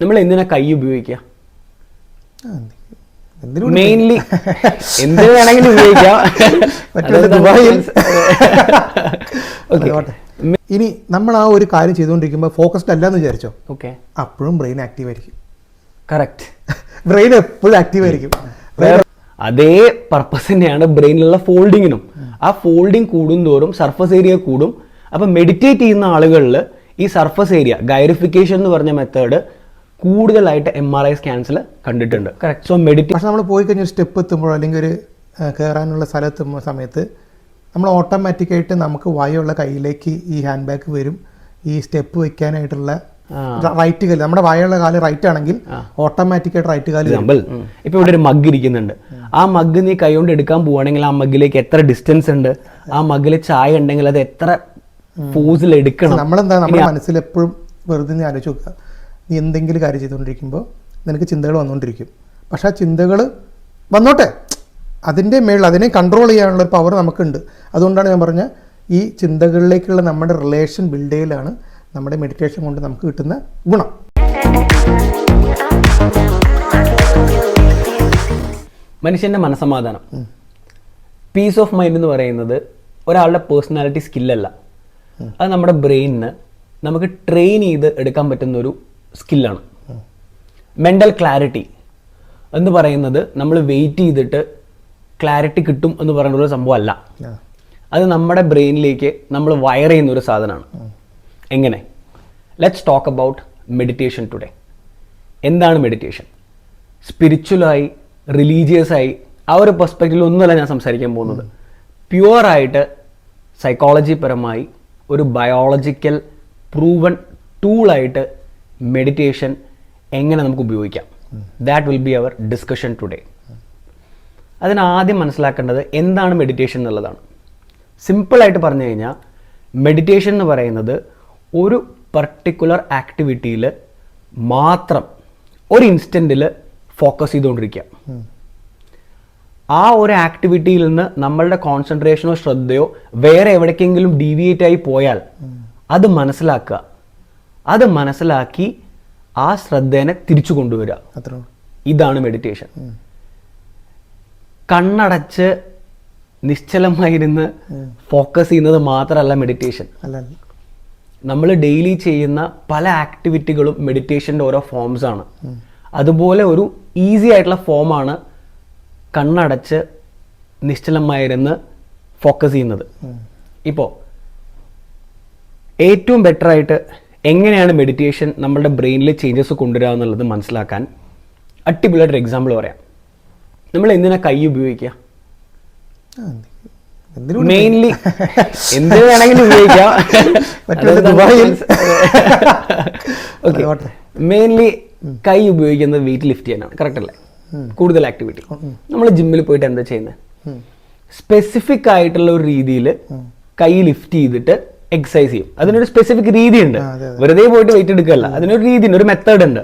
നമ്മൾ എന്തിനാ കൈ ഉപയോഗിക്കുക? മെയിൻലി എന്ത് വേണമെങ്കിലും ഉപയോഗിക്കാം. ദുബായിൽ. ഇനി നമ്മൾ ആ ഒരു കാര്യം ചെയ്തുകൊണ്ടിരിക്കുമ്പോൾ ഫോക്കസ്ഡ് അല്ല എന്ന് വിചാരിച്ചോ? ഓക്കെ അപ്പോഴും ബ്രെയിൻ ആക്റ്റീവ് ആയിരിക്കും. കറക്റ്റ് ബ്രെയിൻ എപ്പോഴും ആക്റ്റീവ് ആയിരിക്കും. അതേ പർപ്പസ് തന്നെയാണ് ബ്രെയിനിലുള്ള ഫോൾഡിങ്ങിനും ആ ഫോൾഡിങ് കൂടുന്തോറും സർഫസ് ഏരിയ കൂടും. അപ്പൊ മെഡിറ്റേറ്റ് ചെയ്യുന്ന ആളുകളിൽ ഈ സർഫസ് ഏരിയ ഗൈറിഫിക്കേഷൻ എന്ന് പറഞ്ഞ മെത്തേഡ് കൂടുതലായിട്ട് എം ആർ ഐ സ്കാൻസിൽ കണ്ടിട്ടുണ്ട്. സോ മെഡിറ്റേ പക്ഷെ നമ്മൾ പോയി കഴിഞ്ഞ ഒരു സ്റ്റെപ്പ് എത്തുമ്പോൾ അല്ലെങ്കിൽ ഒരു കയറാനുള്ള സ്ഥലം എത്തുമ്പോൾ സമയത്ത് നമ്മൾ ഓട്ടോമാറ്റിക്കായിട്ട് നമുക്ക് വായുള്ള കയ്യിലേക്ക് ഈ ഹാൻഡ് ബാഗ് വരും. ഈ സ്റ്റെപ്പ് വെക്കാനായിട്ടുള്ള റൈറ്റ് കാൽ. നമ്മുടെ വായുള്ള കാൽ റൈറ്റ് ആണെങ്കിൽ ഓട്ടോമാറ്റിക്കായിട്ട് റൈറ്റ് കാൽ വരും. എക്സാമ്പിൾ ഇപ്പൊ ഇവിടെ ഒരു മഗ് ഇരിക്കുന്നുണ്ട്. ആ മഗ് നീ കൈ കൊണ്ട് എടുക്കാൻ പോവാണെങ്കിൽ ആ മഗ്ഗിലേക്ക് എത്ര ഡിസ്റ്റൻസ് ഉണ്ട്? ആ മഗ്ഗിൽ ചായ ഉണ്ടെങ്കിൽ അത് എത്ര ഫോഴ്സിൽ എടുക്കണം? നമ്മളെന്താ നമ്മുടെ മനസ്സിൽ എപ്പോഴും വെറുതെ ആലോചിച്ച് നോക്കുക. നീ എന്തെങ്കിലും കാര്യം ചെയ്തുകൊണ്ടിരിക്കുമ്പോൾ നിനക്ക് ചിന്തകൾ വന്നുകൊണ്ടിരിക്കും. പക്ഷെ ആ ചിന്തകൾ വന്നോട്ടെ. അതിന്റെ മേളിൽ അതിനെ കൺട്രോൾ ചെയ്യാനുള്ള ഒരു പവർ നമുക്കുണ്ട്. അതുകൊണ്ടാണ് ഞാൻ പറഞ്ഞ ഈ ചിന്തകളിലേക്കുള്ള നമ്മുടെ റിലേഷൻ ബിൽഡ് ചെയ്യലാണ് നമ്മുടെ മെഡിറ്റേഷൻ കൊണ്ട് നമുക്ക് കിട്ടുന്ന ഗുണം. മനുഷ്യന്റെ മനസമാധാനം. പീസ് ഓഫ് മൈൻഡ് എന്ന് പറയുന്നത് ഒരാളുടെ പേഴ്സണാലിറ്റി സ്കില്ലല്ല അത് നമ്മുടെ ബ്രെയിനിന് നമുക്ക് ട്രെയിൻ ചെയ്ത് എടുക്കാൻ പറ്റുന്ന ഒരു സ്കില്ലാണ്. മെന്റൽ ക്ലാരിറ്റി എന്ന് പറയുന്നത് നമ്മൾ വെയിറ്റ് ചെയ്തിട്ട് ക്ലാരിറ്റി കിട്ടും എന്ന് പറയുന്ന ഒരു സംഭവം അല്ല. അത് നമ്മുടെ ബ്രെയിനിലേക്ക് നമ്മൾ വയർ ചെയ്യുന്ന ഒരു സാധനമാണ്. എങ്ങനെ? Let's talk about meditation today എന്താണ് മെഡിറ്റേഷൻ സ്പിരിച്വലായി റിലീജിയസായി ആ ഒരു പെർസ്പെക്റ്റീവിൽ ഒന്നുമല്ല ഞാൻ സംസാരിക്കാൻ പോകുന്നത്. പ്യുവറായിട്ട് സൈക്കോളജി പരമായി ഒരു ബയോളജിക്കൽ പ്രൂവൺ ടൂളായിട്ട് മെഡിറ്റേഷൻ എങ്ങനെ നമുക്ക് ഉപയോഗിക്കാം? That will be our discussion today അതിന് ആദ്യം മനസ്സിലാക്കേണ്ടത് എന്താണ് മെഡിറ്റേഷൻ എന്നുള്ളതാണ്. സിമ്പിളായിട്ട് പറഞ്ഞു കഴിഞ്ഞാൽ മെഡിറ്റേഷൻ എന്ന് പറയുന്നത് ഒരു പർട്ടിക്കുലർ ആക്ടിവിറ്റിയിൽ മാത്രം ഒരു ഇൻസ്റ്റന്റിൽ ഫോക്കസ് ചെയ്തുകൊണ്ടിരിക്കുക. ആ ഒരു ആക്ടിവിറ്റിയിൽ നിന്ന് നമ്മളുടെ കോൺസെൻട്രേഷനോ ശ്രദ്ധയോ വേറെ എവിടേക്കെങ്കിലും ഡീവിയേറ്റ് ആയി പോയാൽ അത് മനസ്സിലാക്കുക. അത് മനസ്സിലാക്കി ആ ശ്രദ്ധേനെ തിരിച്ചു കൊണ്ടുവരിക. അത്ര ഇതാണ് മെഡിറ്റേഷൻ കണ്ണടച്ച് നിശ്ചലമായിരുന്ന് ഫോക്കസ് ചെയ്യുന്നത് മാത്രമല്ല മെഡിറ്റേഷൻ നമ്മൾ ഡെയിലി ചെയ്യുന്ന പല ആക്ടിവിറ്റികളും മെഡിറ്റേഷന്റെ ഓരോ ഫോംസ് ആണ്. അതുപോലെ ഒരു ഈസി ആയിട്ടുള്ള ഫോമാണ് കണ്ണടച്ച് നിശ്ചലമായിരുന്ന് ഫോക്കസ് ചെയ്യുന്നത്. ഇപ്പോൾ ഏറ്റവും ബെറ്റർ ആയിട്ട് എങ്ങനെയാണ് മെഡിറ്റേഷൻ നമ്മളുടെ ബ്രെയിനിൽ ചേഞ്ചസ് കൊണ്ടുവരിക എന്നുള്ളത് മനസ്സിലാക്കാൻ അടിപൊളിയായിട്ടൊരു എക്സാമ്പിൾ പറയാം. നമ്മൾ എന്തിനാ കൈ ഉപയോഗിക്കുക? മെയിൻലി എന്ത് വേണമെങ്കിലും ഉപയോഗിക്കാം. മെയിൻലി കൈ ഉപയോഗിക്കുന്നത് വെയിറ്റ് ലിഫ്റ്റ് ചെയ്യാനാണ്. കറക്റ്റ് അല്ലേ? കൂടുതൽ ആക്ടിവിറ്റി നമ്മൾ ജിമ്മിൽ പോയിട്ട് എന്താ ചെയ്യുന്നത്? സ്പെസിഫിക് ആയിട്ടുള്ള ഒരു രീതിയിൽ കൈ ലിഫ്റ്റ് ചെയ്തിട്ട് എക്സസൈസ് ചെയ്യും. അതിനൊരു സ്പെസിഫിക് രീതിയുണ്ട്. ഉണ്ട് വെറുതെ പോയിട്ട് വെയിറ്റ് എടുക്കല്ല. അതിനൊരു രീതിയുണ്ട് ഒരു മെത്തേഡ് ഉണ്ട്.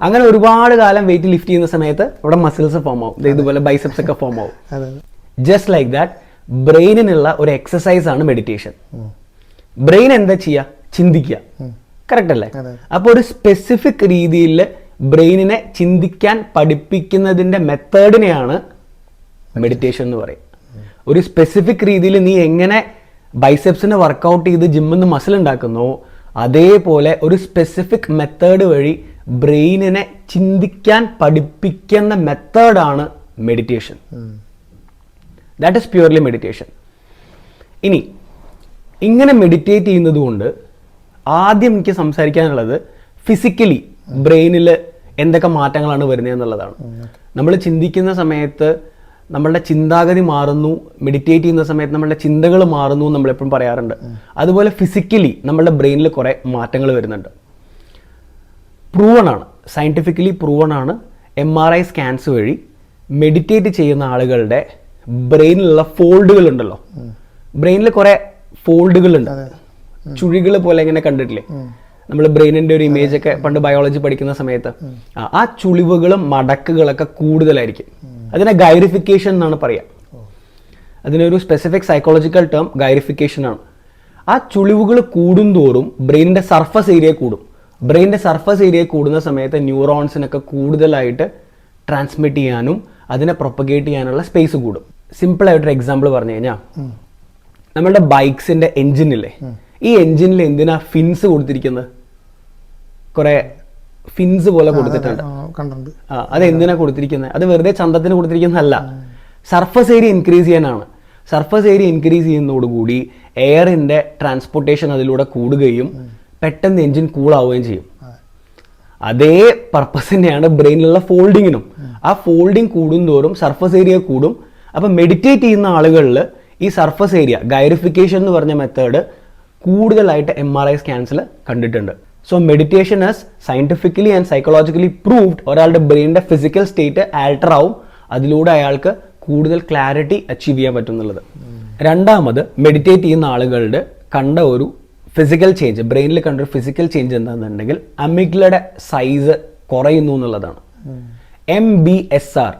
അങ്ങനെ ഒരുപാട് കാലം വെയിറ്റ് ലിഫ്റ്റ് ചെയ്യുന്ന സമയത്ത് ഇവിടെ മസിൽസ് ഫോം ആവും. ഇതുപോലെ ബൈസെപ്സ് ഒക്കെ ഫോം ആവും. ജസ്റ്റ് ലൈക്ക് ദാറ്റ് ബ്രെയിനിനുള്ള ഒരു എക്സസൈസ് ആണ് മെഡിറ്റേഷൻ ബ്രെയിൻ എന്താ ചെയ്യുക ചിന്തിക്കുക. കറക്റ്റ് അല്ലേ. അപ്പോൾ ഒരു സ്പെസിഫിക് രീതിയിൽ ബ്രെയിനിനെ ചിന്തിക്കാൻ പഠിപ്പിക്കുന്നതിന്റെ മെത്തേഡിനെയാണ് മെഡിറ്റേഷൻ എന്ന് പറയും. ഒരു സ്പെസിഫിക് രീതിയിൽ നീ എങ്ങനെ ബൈസെപ്സിനെ വർക്കൗട്ട് ചെയ്ത് ജിമ്മിൽ നിന്ന് മസിൽ ഉണ്ടാക്കുന്നു. അതേപോലെ ഒരു സ്പെസിഫിക് മെത്തേഡ് വഴി ബ്രെയിനിനെ ചിന്തിക്കാൻ പഠിപ്പിക്കുന്ന മെത്തേഡാണ് meditation that is purely meditation ഇനി ഇങ്ങനെ മെഡിറ്റേറ്റ് ചെയ്യുന്നത് കൊണ്ട് ആദ്യം എനിക്ക് സംസാരിക്കാനുള്ളത് ഫിസിക്കലി ബ്രെയിനിൽ എന്തൊക്കെ മാറ്റങ്ങളാണ് വരുന്നത് എന്നുള്ളതാണ് നമ്മൾ ചിന്തിക്കുന്ന സമയത്ത് നമ്മളുടെ ചിന്താഗതി മാറുന്നു മെഡിറ്റേറ്റ് ചെയ്യുന്ന സമയത്ത് നമ്മളുടെ ചിന്തകൾ മാറുന്നു എന്ന് നമ്മൾ എപ്പോഴും പറയാറുണ്ട്. അതുപോലെ ഫിസിക്കലി നമ്മളുടെ ബ്രെയിനിൽ കുറേ മാറ്റങ്ങൾ വരുന്നുണ്ട്. പ്രൂവൺ ആണ്. സയന്റിഫിക്കലി പ്രൂവൺ ആണ് എം ആർ ഐ സ്കാൻസ് വഴി മെഡിറ്റേറ്റ് ചെയ്യുന്ന ആളുകളുടെ ബ്രെയിനിലുള്ള ഫോൾഡുകൾ ഉണ്ടല്ലോ. ബ്രെയിനിൽ കുറേ ഫോൾഡുകൾ ഉണ്ട്. ചുഴികൾ പോലെ ഇങ്ങനെ കണ്ടിട്ടില്ലേ? നമ്മൾ ബ്രെയിനിന്റെ ഒരു ഇമേജ് ഒക്കെ പണ്ട് ബയോളജി പഠിക്കുന്ന സമയത്ത്. ആ ചുളിവുകളും മടക്കുകളൊക്കെ കൂടുതലായിരിക്കും. അതിനെ ഗൈരിഫിക്കേഷൻ എന്നാണ് പറയുക അതിനൊരു സ്പെസിഫിക് സൈക്കോളജിക്കൽ ടേം ഗൈരിഫിക്കേഷൻ ആണ്. ആ ചുളിവുകൾ കൂടുന്തോറും ബ്രെയിനിന്റെ സർഫസ് ഏരിയ കൂടും. ബ്രെയിനിന്റെ സർഫസ് ഏരിയ കൂടുന്ന സമയത്ത് ന്യൂറോൺസിനൊക്കെ കൂടുതലായിട്ട് ട്രാൻസ്മിറ്റ് ചെയ്യാനും അതിനെ പ്രൊപ്പഗേറ്റ് ചെയ്യാനുള്ള സ്പേസ് കൂടും. സിമ്പിൾ ആയിട്ടൊരു എക്സാമ്പിൾ പറഞ്ഞു കഴിഞ്ഞാൽ നമ്മളുടെ ബൈക്സിന്റെ എഞ്ചിനില്ലേ ഈ എഞ്ചിനിൽ എന്തിനാ ഫിൻസ് കൊടുത്തിരിക്കുന്നത്? കുറെ ഫിൻസ് പോലെ കൊടുത്തിട്ടുണ്ട്. അത് എന്തിനാ കൊടുത്തിരിക്കുന്നത് അത് വെറുതെ ചന്തത്തിന് കൊടുത്തിരിക്കുന്നതല്ല. സർഫസ് ഏരിയ ഇൻക്രീസ് ചെയ്യാനാണ്. സർഫസ് ഏരിയ ഇൻക്രീസ് ചെയ്യുന്നതോടുകൂടി എയറിന്റെ ട്രാൻസ്പോർട്ടേഷൻ അതിലൂടെ കൂടുകയും പെട്ടെന്ന് എഞ്ചിൻ കൂൾ ആവുകയും ചെയ്യും. അതേ പർപ്പസ് തന്നെയാണ് ബ്രെയിനിലുള്ള ഫോൾഡിങ്ങിനും. ആ ഫോൾഡിങ് കൂടുന്തോറും സർഫസ് ഏരിയ കൂടും. അപ്പം മെഡിറ്റേറ്റ് ചെയ്യുന്ന ആളുകളിൽ ഈ സർഫസ് ഏരിയ ഗൈറിഫിക്കേഷൻ എന്ന് പറഞ്ഞ മെത്തേഡ് കൂടുതലായിട്ട് എം ആർ ഐ സ്കാൻസിൽ കണ്ടിട്ടുണ്ട്. So meditation as scientifically and psychologically proved ഒരാളുടെ ബ്രെയിനിന്റെ ഫിസിക്കൽ സ്റ്റേറ്റ് ആൾട്ടർ ആവും. അതിലൂടെ അയാൾക്ക് കൂടുതൽ ക്ലാരിറ്റി അച്ചീവ് ചെയ്യാൻ പറ്റുന്നുള്ളത് രണ്ടാമത് മെഡിറ്റേറ്റ് ചെയ്യുന്ന ആളുകളുടെ കണ്ട ഒരു ഫിസിക്കൽ ചേഞ്ച് ബ്രെയിനിൽ കണ്ട ഒരു ഫിസിക്കൽ ചേഞ്ച് എന്താണെന്നുണ്ടെങ്കിൽ അമിഗ്ലയുടെ സൈസ് കുറയുന്നു എന്നുള്ളതാണ്. M B S R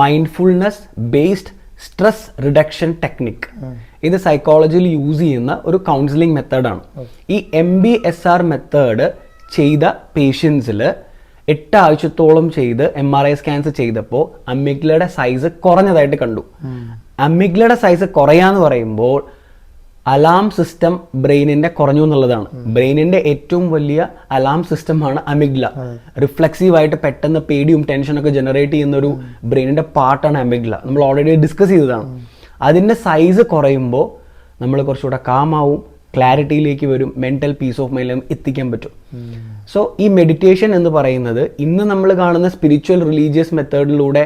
mindfulness based stress reduction technique. ഇത് സൈക്കോളജിയിൽ യൂസ് ചെയ്യുന്ന ഒരു കൗൺസിലിംഗ് മെത്തേഡാണ് ഈ M B S R method ചെയ്ത പേഷ്യൻസിൽ എട്ട് ആഴ്ചത്തോളം ചെയ്ത് എം ആർ ഐ സ്കാൻസ് ചെയ്തപ്പോൾ അമ്മിഗ്ലയുടെ സൈസ് കുറഞ്ഞതായിട്ട് കണ്ടു. അമ്മിഗ്ലയുടെ സൈസ് കുറയാന്ന് പറയുമ്പോൾ അലാം സിസ്റ്റം ബ്രെയിനിന്റെ കുറഞ്ഞു എന്നുള്ളതാണ്. ബ്രെയിനിന്റെ ഏറ്റവും വലിയ അലാം സിസ്റ്റമാണ് അമിഗ്ല റിഫ്ലക്സീവ് ആയിട്ട് പെട്ടെന്ന് പേടിയും ടെൻഷനും ഒക്കെ ജനറേറ്റ് ചെയ്യുന്ന ഒരു ബ്രെയിനിന്റെ പാർട്ടാണ് അമിഗ്ല നമ്മൾ ഓൾറെഡി ഡിസ്കസ് ചെയ്തതാണ്. അതിന്റെ സൈസ് കുറയുമ്പോൾ നമ്മൾ കുറച്ചുകൂടെ കാമാവും ക്ലാരിറ്റിയിലേക്ക് വരും മെന്റൽ പീസ് ഓഫ് മൈൻഡിലും എത്തിക്കാൻ പറ്റും. സോ ഈ മെഡിറ്റേഷൻ എന്ന് പറയുന്നത് ഇന്ന് നമ്മൾ കാണുന്ന സ്പിരിച്വൽ റിലീജിയസ് മെത്തേഡിലൂടെ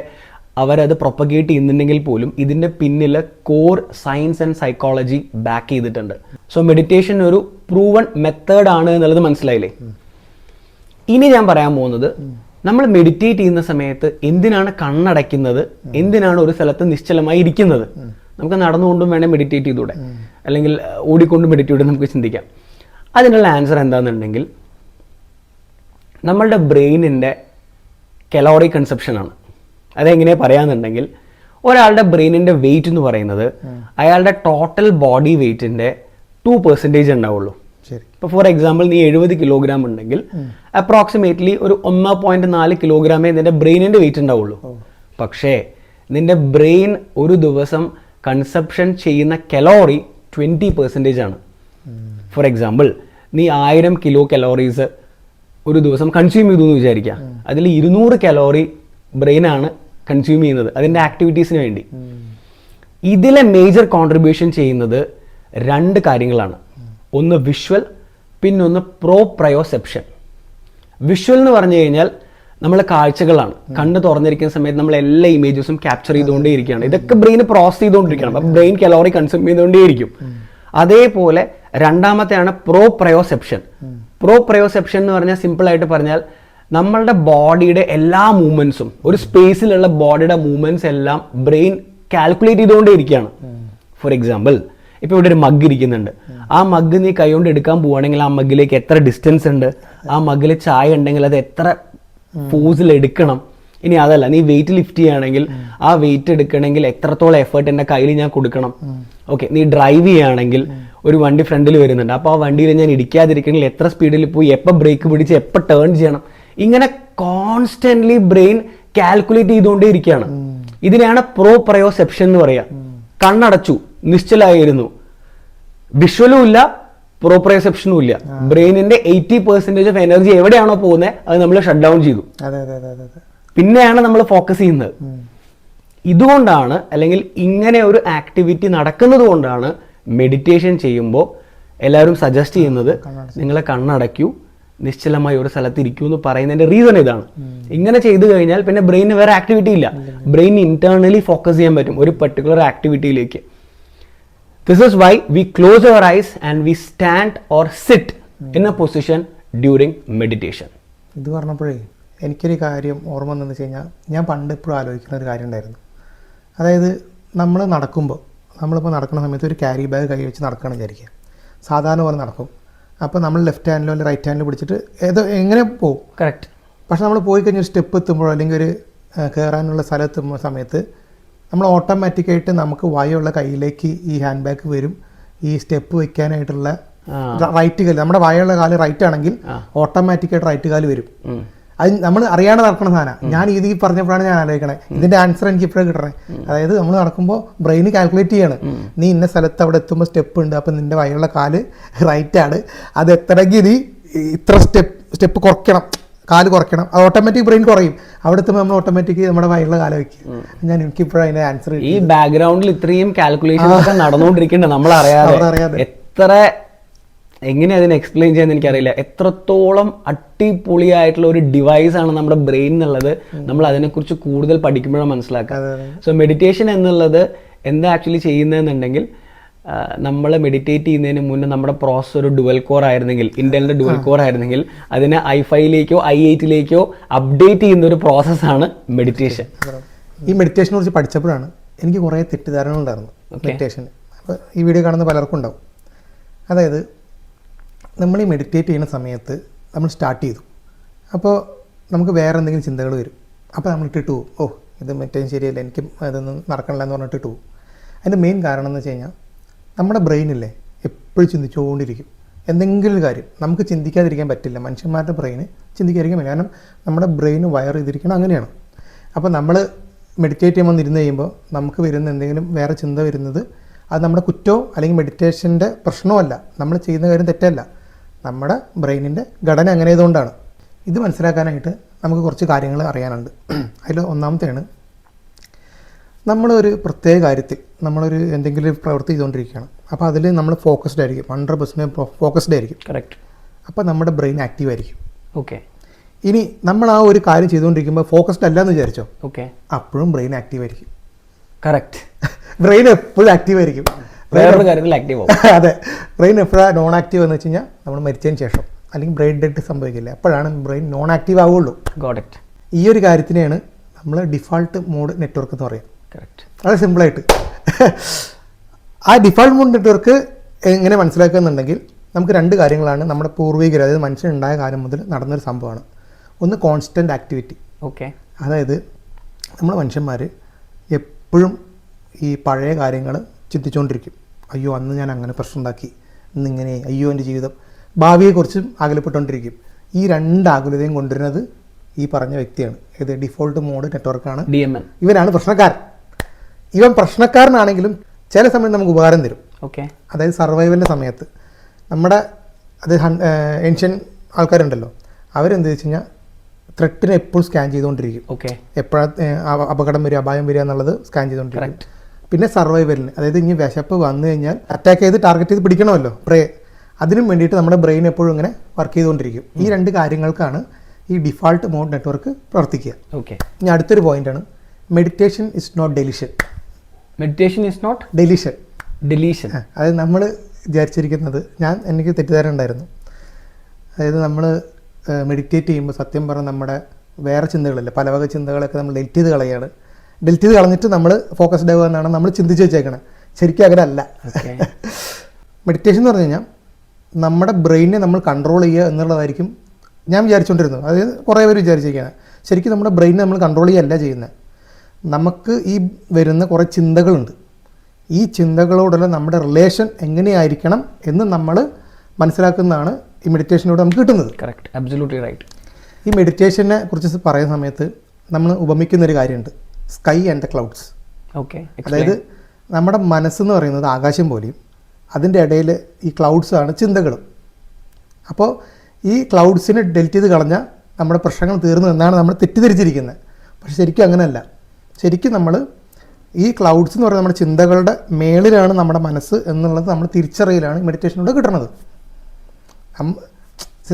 അവരത് പ്രൊപ്പഗേറ്റ് ചെയ്യുന്നുണ്ടെങ്കിൽ പോലും ഇതിന്റെ പിന്നിൽ core science and psychology back ചെയ്തിട്ടുണ്ട്. സോ മെഡിറ്റേഷൻ ഒരു പ്രൂവൺ മെത്തേഡ് ആണ് എന്നുള്ളത് മനസ്സിലായില്ലേ? ഇനി ഞാൻ പറയാൻ പോകുന്നത് നമ്മൾ മെഡിറ്റേറ്റ് ചെയ്യുന്ന സമയത്ത് എന്തിനാണ് കണ്ണടയ്ക്കുന്നത്? എന്തിനാണ് ഒരു സ്ഥലത്ത് നിശ്ചലമായി ഇരിക്കുന്നത്? നമുക്ക് നടന്നുകൊണ്ടും വേണേൽ മെഡിറ്റേറ്റ് ചെയ്തൂടെ അല്ലെങ്കിൽ ഓടിക്കൊണ്ടും മെഡിറ്റേറ്റ് ചെയ്ത് നമുക്ക് ചിന്തിക്കാം. അതിനുള്ള ആൻസർ എന്താണെന്നുണ്ടെങ്കിൽ നമ്മളുടെ ബ്രെയിനിന്റെ കലോറി കൺസെപ്ഷൻ ആണ്. അതെങ്ങനെ പറയാന്നുണ്ടെങ്കിൽ ഒരാളുടെ ബ്രെയിനിന്റെ വെയിറ്റ് എന്ന് പറയുന്നത് അയാളുടെ ടോട്ടൽ ബോഡി വെയിറ്റിന്റെ ടു പെർസെന്റേജ് ഉണ്ടാവുള്ളൂ. ശരി. ഇപ്പോൾ ഫോർ എക്സാമ്പിൾ നീ എഴുപത് കിലോഗ്രാം ഉണ്ടെങ്കിൽ അപ്രോക്സിമേറ്റ്ലി ഒരു ഒന്ന് പോയിന്റ് നാല് കിലോഗ്രാമേ നിന്റെ ബ്രെയിനിന്റെ വെയിറ്റ് ഉണ്ടാവുള്ളൂ. പക്ഷേ നിന്റെ ബ്രെയിൻ ഒരു ദിവസം കൺസെപ്ഷൻ ചെയ്യുന്ന കലോറി ട്വന്റി പെർസെന്റേജ് ആണ്. ഫോർ എക്സാമ്പിൾ നീ ആയിരം കിലോ കലോറീസ് ഒരു ദിവസം കൺസ്യൂം ചെയ്തു എന്ന് വിചാരിക്കുക. അതിൽ ഇരുന്നൂറ് കലോറി ബ്രെയിനാണ് കൺസ്യൂം ചെയ്യുന്നത് അതിന്റെ ആക്ടിവിറ്റീസിന് വേണ്ടി. ഇതിലെ മേജർ കോൺട്രിബ്യൂഷൻ ചെയ്യുന്നത് രണ്ട് കാര്യങ്ങളാണ്. ഒന്ന് വിഷ്വൽ പിന്നൊന്ന് പ്രോ പ്രയോസെപ്ഷൻ വിഷ്വൽ എന്ന് പറഞ്ഞു കഴിഞ്ഞാൽ നമ്മൾ കാഴ്ചകളാണ്. കണ്ണ് തുറന്നിരിക്കുന്ന സമയത്ത് നമ്മൾ എല്ലാ ഇമേജസും ക്യാപ്ചർ ചെയ്തുകൊണ്ടേ ഇരിക്കുകയാണ് ഇതൊക്കെ ബ്രെയിൻ പ്രോസസ് ചെയ്തുകൊണ്ടിരിക്കണം അപ്പം ബ്രെയിൻ കലോറി കൺസ്യൂം ചെയ്തുകൊണ്ടേ ഇരിക്കും അതേപോലെ രണ്ടാമത്തെയാണ് പ്രോ പ്രയോസെപ്ഷൻ പ്രോ പ്രയോസെപ്ഷൻ എന്ന് പറഞ്ഞാൽ സിമ്പിൾ ആയിട്ട് പറഞ്ഞാൽ നമ്മളുടെ ബോഡിയുടെ എല്ലാ മൂവ്മെന്റ്സും ഒരു സ്പേസിലുള്ള ബോഡിയുടെ മൂവ്മെന്റ്സ് എല്ലാം ബ്രെയിൻ കാൽക്കുലേറ്റ് ചെയ്തുകൊണ്ടേ ഇരിക്കുകയാണ് ഫോർ എക്സാമ്പിൾ ഇപ്പൊ ഇവിടെ ഒരു മഗ് ഇരിക്കുന്നുണ്ട്. ആ മഗ് നീ കൈകൊണ്ട് എടുക്കാൻ പോവുകയാണെങ്കിൽ ആ മഗ്ഗിലേക്ക് എത്ര ഡിസ്റ്റൻസ് ഉണ്ട് ആ മഗ്ഗിൽ ചായ ഉണ്ടെങ്കിൽ അത് എത്ര ഫോഴ്സിൽ എടുക്കണം. ഇനി അതല്ല നീ വെയിറ്റ് ലിഫ്റ്റ് ചെയ്യുകയാണെങ്കിൽ ആ വെയിറ്റ് എടുക്കണമെങ്കിൽ എത്രത്തോളം എഫേർട്ട് എന്റെ കയ്യിൽ ഞാൻ കൊടുക്കണം. ഓക്കെ നീ ഡ്രൈവ് ചെയ്യുകയാണെങ്കിൽ ഒരു വണ്ടി ഫ്രണ്ടിൽ വരുന്നുണ്ട്. അപ്പോൾ ആ വണ്ടിയിൽ ഞാൻ ഇടിക്കാതിരിക്കണമെങ്കിൽ എത്ര സ്പീഡിൽ പോയി എപ്പോൾ ബ്രേക്ക് പിടിച്ച് എപ്പോൾ ടേൺ ചെയ്യണം. ഇങ്ങനെ കോൺസ്റ്റന്റ്ലി ബ്രെയിൻ കാൽക്കുലേറ്റ് ചെയ്തുകൊണ്ടേ ഇരിക്കുകയാണ്. ഇതിനെയാണ് പ്രോ പ്രയോസെപ്ഷൻ എന്ന് പറയാ. കണ്ണടച്ചു നിശ്ചലായിരുന്നു. വിഷ്വലും ഇല്ല പ്രോപ്രയോസെപ്ഷനും ഇല്ല. ബ്രെയിനിന്റെ എയ്റ്റി പെർസെന്റേജ് ഓഫ് എനർജി എവിടെയാണോ പോകുന്നത് അത് നമ്മൾ ഷട്ട് ഡൗൺ ചെയ്തു. പിന്നെയാണ് നമ്മൾ ഫോക്കസ് ചെയ്യുന്നത്. ഇതുകൊണ്ടാണ് അല്ലെങ്കിൽ ഇങ്ങനെ ഒരു ആക്ടിവിറ്റി നടക്കുന്നത് കൊണ്ടാണ് മെഡിറ്റേഷൻ ചെയ്യുമ്പോൾ എല്ലാവരും സജസ്റ്റ് ചെയ്യുന്നത് നിങ്ങളെ കണ്ണടയ്ക്കൂ. നിശ്ചലമായി ഒരു സ്ഥലത്ത് ഇരിക്കൂ എന്ന് പറയുന്നതിന്റെ റീസൺ ഇതാണ്. ഇങ്ങനെ ചെയ്തു കഴിഞ്ഞാൽ പിന്നെ ബ്രെയിന് വേറെ ആക്ടിവിറ്റി ഇല്ല. ബ്രെയിൻ ഇന്റേർണലി ഫോക്കസ് ചെയ്യാൻ പറ്റും ഒരു particular ആക്ടിവിറ്റിയിലേക്ക് this is why we close our eyes and we stand or sit in a position during meditation ഇത് പറഞ്ഞപ്പോഴേ എനിക്കൊരു കാര്യം ഓർമ്മ വന്നെന്ന് വെച്ച് കഴിഞ്ഞാൽ ഞാൻ പണ്ട് എപ്പോഴും ആലോചിക്കുന്ന ഒരു കാര്യം ഉണ്ടായിരുന്നു. അതായത് നമ്മൾ നടക്കുമ്പോൾ നമ്മളിപ്പോൾ നടക്കുന്ന സമയത്ത് ഒരു ക്യാരി ബാഗ് കൈ വെച്ച് നടക്കണം വിചാരിക്കുക. സാധാരണ പോലെ നടക്കും. അപ്പോൾ നമ്മൾ ലെഫ്റ്റ് ഹാൻഡിലോ അല്ലെങ്കിൽ റൈറ്റ് ഹാൻഡിലോ പിടിച്ചിട്ട് ഏതോ എങ്ങനെ പോകും കറക്റ്റ് പക്ഷെ നമ്മൾ പോയി കഴിഞ്ഞ ഒരു സ്റ്റെപ്പ് എത്തുമ്പോഴോ അല്ലെങ്കിൽ ഒരു കയറാനുള്ള സ്ഥലം എത്തുമ്പോൾ സമയത്ത് നമ്മൾ ഓട്ടോമാറ്റിക്കായിട്ട് നമുക്ക് വായുള്ള കയ്യിലേക്ക് ഈ ഹാൻഡ് ബാഗ് വരും. ഈ സ്റ്റെപ്പ് വെക്കാനായിട്ടുള്ള റൈറ്റ് കാൽ നമ്മുടെ വായുള്ള കാൽ റൈറ്റ് ആണെങ്കിൽ ഓട്ടോമാറ്റിക്കായിട്ട് റൈറ്റ് കാൽ വരും. അത് നമ്മൾ അറിയാണ്ട് നടക്കുന്ന സാധനം. ഞാൻ ഇത് ഈ പറഞ്ഞപ്പോഴാണ് ഞാൻ ആലോചിക്കണേ. ഇതിന്റെ ആൻസർ എനിക്ക് ഇപ്പോഴേ കിട്ടണേ. അതായത് നമ്മൾ നടക്കുമ്പോൾ ബ്രെയിൻ കാൽക്കുലേറ്റ് ചെയ്യാണ്. നീ ഇന്ന സ്ഥലത്ത് അവിടെ എത്തുമ്പോൾ സ്റ്റെപ്പ് ഉണ്ട്. അപ്പം നിന്റെ വയലുള്ള കാൽ റൈറ്റ് ആണ്. അത് എത്തണമെങ്കിൽ നീ ഇത്ര സ്റ്റെപ്പ് സ്റ്റെപ്പ് കുറയ്ക്കണം. കാൽ കുറയ്ക്കണം. അത് ഓട്ടോമാറ്റിക് ബ്രെയിൻ കുറയും. അവിടെ എത്തുമ്പോൾ നമ്മൾ ഓട്ടോമാറ്റിക് നമ്മുടെ വയലുള്ള കാല വയ്ക്കും ഞാൻ എനിക്ക് ഇപ്പോഴും അതിന്റെ ആൻസർ ഈ ബാക്ക്ഗ്രൗണ്ടിൽ ഇത്രയും കാൽക്കുലേഷൻ നടന്നുകൊണ്ടിരിക്കുന്നുണ്ട്. നമ്മൾ അറിയാതെ. എത്ര എങ്ങനെ അതിനെ എക്സ്പ്ലെയിൻ ചെയ്യാൻ എനിക്കറിയില്ല. എത്രത്തോളം അടിപൊളിയായിട്ടുള്ള ഒരു ഡിവൈസ് ആണ് നമ്മുടെ ബ്രെയിൻ എന്നുള്ളത് നമ്മൾ അതിനെക്കുറിച്ച് കൂടുതൽ പഠിക്കുമ്പോഴാണ് മനസ്സിലാക്കുക. സോ മെഡിറ്റേഷൻ എന്നുള്ളത് എന്താ ആക്ച്വലി ചെയ്യുന്നതെന്നുണ്ടെങ്കിൽ നമ്മൾ മെഡിറ്റേറ്റ് ചെയ്യുന്നതിന് മുന്നേ നമ്മുടെ പ്രോസസ് ഒരു ഡുവൽ കോർ ആയിരുന്നെങ്കിൽ ഇന്റലിന്റെ ഡുവൽ കോർ ആയിരുന്നെങ്കിൽ അതിനെ ഐ ഫൈവിലേക്കോ ഐ എയ്റ്റിലേക്കോ അപ്ഡേറ്റ് ചെയ്യുന്ന ഒരു പ്രോസസ്സാണ് മെഡിറ്റേഷൻ ഈ മെഡിറ്റേഷനെ കുറിച്ച് പഠിച്ചപ്പോഴാണ് എനിക്ക് കുറേ തെറ്റിദ്ധാരണകളുണ്ടായിരുന്നു മെഡിറ്റേഷൻ അപ്പോൾ ഈ വീഡിയോ കാണുന്ന പലർക്കും ഉണ്ടാവും. അതായത് നമ്മൾ ഈ മെഡിറ്റേറ്റ് ചെയ്യുന്ന സമയത്ത് നമ്മൾ സ്റ്റാർട്ട് ചെയ്തു. അപ്പോൾ നമുക്ക് വേറെ എന്തെങ്കിലും ചിന്തകൾ വരും. അപ്പോൾ നമ്മൾ ഇട്ടിട്ട് പോകും. ഓ ഇത് മറ്റേ ശരിയല്ല എനിക്ക് ഇതൊന്നും നടക്കണില്ല എന്ന് പറഞ്ഞിട്ട് പോകും. അതിന്റെ മെയിൻ കാരണം എന്ന് വെച്ച് കഴിഞ്ഞാൽ നമ്മുടെ ബ്രെയിനില്ലേ എപ്പോഴും ചിന്തിച്ചുകൊണ്ടിരിക്കും എന്തെങ്കിലും കാര്യം നമുക്ക് ചിന്തിക്കാതിരിക്കാൻ പറ്റില്ല. മനുഷ്യന്മാരുടെ ബ്രെയിന് ചിന്തിക്കാതിരിക്കാൻ പറ്റില്ല. കാരണം നമ്മുടെ ബ്രെയിൻ വയർ ചെയ്തിരിക്കണം അങ്ങനെയാണ്. അപ്പോൾ നമ്മൾ മെഡിറ്റേറ്റ് ചെയ്യുമ്പോൾ ഇരുന്ന് കഴിയുമ്പോൾ നമുക്ക് വരുന്ന എന്തെങ്കിലും വേറെ ചിന്ത വരുന്നത് അത് നമ്മുടെ കുറ്റമോ അല്ലെങ്കിൽ മെഡിറ്റേഷന്റെ പ്രശ്നവും അല്ല. നമ്മൾ ചെയ്യുന്ന കാര്യം തെറ്റല്ല. നമ്മുടെ ബ്രെയിനിന്റെ ഘടന അങ്ങനെ ആയതുകൊണ്ടാണ് ഇത് മനസ്സിലാക്കാനായിട്ട് നമുക്ക് കുറച്ച് കാര്യങ്ങൾ അറിയാനുണ്ട്. അതിൽ ഒന്നാമത്തെയാണ് നമ്മളൊരു പ്രത്യേക കാര്യത്തിൽ നമ്മളൊരു എന്തെങ്കിലും ഒരു പ്രവൃത്തി ചെയ്തുകൊണ്ടിരിക്കുകയാണ്. അപ്പോൾ അതിൽ നമ്മൾ ഫോക്കസ്ഡ് ആയിരിക്കും. ഹൺഡ്രഡ് പെർസെന്റ് ഫോക്കസ്ഡ് ആയിരിക്കും. കറക്റ്റ് അപ്പോൾ നമ്മുടെ ബ്രെയിൻ ആക്റ്റീവ് ആയിരിക്കും. ഓക്കെ ഇനി നമ്മൾ ആ ഒരു കാര്യം ചെയ്തുകൊണ്ടിരിക്കുമ്പോൾ ഫോക്കസ്ഡ് അല്ല എന്ന് വിചാരിച്ചോ? ഓക്കെ അപ്പോഴും ബ്രെയിൻ ആക്റ്റീവ് ആയിരിക്കും. കറക്റ്റ് ബ്രെയിൻ എപ്പോഴും ആക്റ്റീവ് ആയിരിക്കും. കാര്യത്തിൽ ആക്റ്റീവ് ആവും. അതെ. ബ്രെയിൻ എപ്പോഴാണ് നോൺ ആക്റ്റീവ് എന്ന് വെച്ച് കഴിഞ്ഞാൽ നമ്മൾ മരിച്ചതിന് ശേഷം അല്ലെങ്കിൽ ബ്രെയിൻ ഡെഡ് സംഭവിക്കില്ല. അപ്പോഴാണ് ബ്രെയിൻ നോൺ ആക്റ്റീവ് ആവുള്ളൂ ഗോഡക്റ്റ് ഈ ഒരു കാര്യത്തിനെയാണ് നമ്മൾ ഡിഫാൾട്ട് മോഡ് നെറ്റ്വർക്ക് എന്ന് പറയുക കറക്റ്റ് വളരെ സിമ്പിളായിട്ട് ആ ഡിഫാൾട്ട് മോഡ് നെറ്റ്വർക്ക് എങ്ങനെ മനസ്സിലാക്കുക എന്നുണ്ടെങ്കിൽ നമുക്ക് രണ്ട് കാര്യങ്ങളാണ് നമ്മുടെ പൂർവികർ അതായത് മനുഷ്യനുണ്ടായ കാലം മുതൽ നടന്നൊരു സംഭവമാണ്. ഒന്ന് കോൺസ്റ്റന്റ് ആക്ടിവിറ്റി ഓക്കെ അതായത് നമ്മൾ മനുഷ്യന്മാർ എപ്പോഴും ഈ പഴയ കാര്യങ്ങൾ ചിന്തിച്ചുകൊണ്ടിരിക്കും അയ്യോ അന്ന് ഞാൻ അങ്ങനെ പ്രശ്നം ഉണ്ടാക്കി. ഇന്നിങ്ങനെ അയ്യോ എന്റെ ജീവിതം. ഭാവിയെക്കുറിച്ചും ആകുലപ്പെട്ടുകൊണ്ടിരിക്കും ഈ രണ്ട് ആകുലതയും കൊണ്ടുവരുന്നത് ഈ പറഞ്ഞ വ്യക്തിയാണ്. ഇത് ഡിഫോൾട്ട് മോഡ് നെറ്റ്വർക്കാണ്. ഡി എം എൻ ഇവനാണ് പ്രശ്നക്കാരൻ. ഇവൻ പ്രശ്നക്കാരനാണെങ്കിലും ചില സമയം നമുക്ക് ഉപകാരം തരും. ഓക്കെ. അതായത് സർവൈവലിന്റെ സമയത്ത്. നമ്മുടെ അത് ഏൻഷ്യൻ ആൾക്കാരുണ്ടല്ലോ. അവരെന്ത് വെച്ച് കഴിഞ്ഞാൽ ത്രെട്ടിനെ എപ്പോഴും സ്കാൻ ചെയ്തുകൊണ്ടിരിക്കും. ഓക്കെ. എപ്പോഴാണ് അപകടം വരിക അപായം വരിക എന്നുള്ളത് സ്കാൻ ചെയ്തുകൊണ്ടിരിക്കും. പിന്നെ സർവൈവലിന്. അതായത് ഇനി വിശപ്പ് വന്നു കഴിഞ്ഞാൽ അറ്റാക്ക് ചെയ്ത് ടാർഗറ്റ് ചെയ്ത് പിടിക്കണമല്ലോ പ്രേ അതിനും വേണ്ടിയിട്ട് നമ്മുടെ ബ്രെയിൻ എപ്പോഴും ഇങ്ങനെ വർക്ക് ചെയ്തുകൊണ്ടിരിക്കും. ഈ രണ്ട് കാര്യങ്ങൾക്കാണ് ഈ ഡിഫാൾട്ട് മോഡ് നെറ്റ്വർക്ക് പ്രവർത്തിക്കുക. ഓക്കെ ഇനി അടുത്തൊരു പോയിന്റാണ് meditation is not deletion meditation is not deletion deletion അതായത് നമ്മൾ വിചാരിച്ചിരിക്കുന്നത് ഞാൻ എനിക്ക് തെറ്റിദ്ധാരണ ഉണ്ടായിരുന്നു അതായത് നമ്മൾ മെഡിറ്റേറ്റ് ചെയ്യുമ്പോൾ സത്യം പറഞ്ഞാൽ നമ്മുടെ വേറെ ചിന്തകളില്ല പല വക ചിന്തകളൊക്കെ നമ്മൾ ഡെലിറ്റ് ചെയ്ത് കളയാണ്. ഡെലിറ്റ് ചെയ്ത് കളഞ്ഞിട്ട് നമ്മൾ ഫോക്കസ്ഡ് ആവുക എന്നാണ് നമ്മൾ ചിന്തിച്ച് വെച്ചേക്കണത് ശരിക്കും അങ്ങനെ അല്ല മെഡിറ്റേഷൻ എന്ന് പറഞ്ഞു കഴിഞ്ഞാൽ നമ്മുടെ ബ്രെയിനെ നമ്മൾ കൺട്രോൾ ചെയ്യുക എന്നുള്ളതായിരിക്കും ഞാൻ വിചാരിച്ചുകൊണ്ടിരുന്നത് അതായത് കുറേ പേര് വിചാരിച്ചിരിക്കുകയാണ് ശരിക്കും നമ്മുടെ ബ്രെയിനെ നമ്മൾ കൺട്രോൾ ചെയ്യുകയല്ല ചെയ്യുന്നത് നമുക്ക് ഈ വരുന്ന കുറേ ചിന്തകളുണ്ട്. ഈ ചിന്തകളോടുള്ള നമ്മുടെ റിലേഷൻ എങ്ങനെയായിരിക്കണം എന്ന് നമ്മൾ മനസ്സിലാക്കുന്നതാണ് ഈ മെഡിറ്റേഷനിലൂടെ നമുക്ക് കിട്ടുന്നത്. കറക്റ്റ് അബ്സല്യൂട്ട്ലി റൈറ്റ് ഈ മെഡിറ്റേഷനെ കുറിച്ച് പറയുന്ന സമയത്ത് നമ്മൾ ഉപമിക്കുന്നൊരു കാര്യമുണ്ട്. Sky and the clouds. Okay അതായത് നമ്മുടെ മനസ്സെന്ന് പറയുന്നത് ആകാശം പോലെയും അതിന്റെ ഇടയിൽ ഈ ക്ലൗഡ്സ് ആണ് ചിന്തകളും. അപ്പോൾ ഈ ക്ലൗഡ്സിനെ ഡെലിറ്റ് ചെയ്ത് കളഞ്ഞാൽ നമ്മുടെ പ്രശ്നങ്ങൾ തീർന്നു എന്നാണ് നമ്മൾ തെറ്റിദ്ധരിച്ചിരിക്കുന്നത്. പക്ഷെ ശരിക്കും അങ്ങനെയല്ല. ശരിക്കും നമ്മൾ ഈ ക്ലൗഡ്സ് എന്ന് പറയുന്നത് നമ്മുടെ ചിന്തകളുടെ മേളിലാണ് നമ്മുടെ മനസ്സ് എന്നുള്ളത് നമ്മൾ തിരിച്ചറിയലാണ് മെഡിറ്റേഷനിലൂടെ കിട്ടുന്നത്.